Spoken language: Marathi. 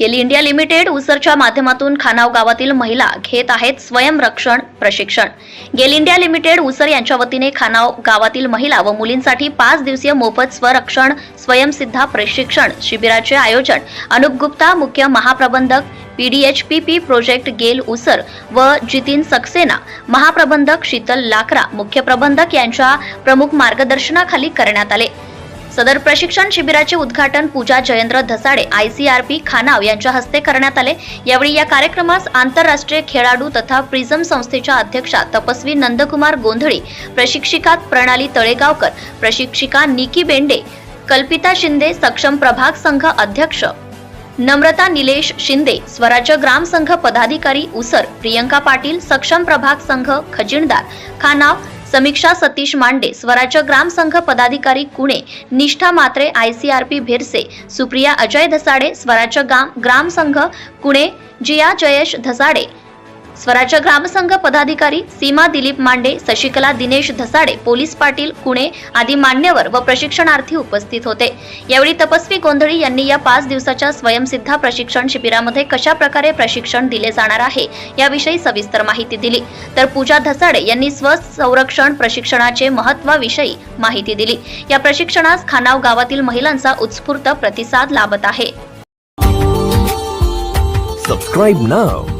गेल इंडिया लिमिटेड उसरच्या माध्यमातून खानाव गावातील महिला घेत आहेत स्वयंरक्षण प्रशिक्षण. गेल इंडिया लिमिटेड उसर यांच्या वतीने खानाव गावातील महिला व मुलींसाठी पाच दिवसीय मोफत स्वरक्षण स्वयंसिद्धा प्रशिक्षण शिबिराचे आयोजन. अनुप गुप्ता मुख्य महाप्रबंधक पीडीएचपीपी प्रोजेक्ट गेल उसर व जितीन सक्सेना महाप्रबंधक शीतल लाकरा मुख्य प्रबंधक यांच्या प्रमुख मार्गदर्शनाखाली करण्यात आले. सदर प्रशिक्षण शिबिराचे उद्घाटन Pooja Jayendra Dhasade I C R P Khanav यांच्या हस्ते करण्यात आले. यावेळी या कार्यक्रमास आंतरराष्ट्रीय खेळाडू तथा प्रिझम संस्थेच्या अध्यक्षा तपस्वी नंदकुमार गोंधळी प्रशिक्षिका प्रणाली तळेगावकर प्रशिक्षिका निकी बेंडे कल्पिता शिंदे सक्षम प्रभाग संघ अध्यक्ष नम्रता निलेश शिंदे स्वराज्य ग्राम संघ पदाधिकारी उसर प्रियंका पाटील सक्षम प्रभाग संघ खजिनदार खानाव समीक्षा सतीश मांडे स्वराज्य ग्राम संघ पदाधिकारी कुणे निष्ठा मात्रे आयसीआरपी भिरसे सुप्रिया अजय धसाडे स्वराज्य ग्राम संघ कुणे जिया जयेश धसाडे स्वराज्य ग्रामसंघ पदाधिकारी सीमा दिलीप मांडे शशिकला दिनेश धसाडे पोलीस पाटील कुणे आदी मान्यवर व प्रशिक्षणार्थी उपस्थित होते. यावेळी तपस्वी गोंधळी यांनी या पाच दिवसाच्या स्वयंसिद्धा प्रशिक्षण शिबिरामध्ये कशा प्रकारे प्रशिक्षण दिले जाणार आहे याविषयी सविस्तर माहिती दिली. तर पूजा धसाडे यांनी स्वसंरक्षण प्रशिक्षणाचे महत्वाविषयी माहिती दिली. या प्रशिक्षणास खानाव गावातील महिलांचा उत्स्फूर्त प्रतिसाद लाभत आहे. Subscribe now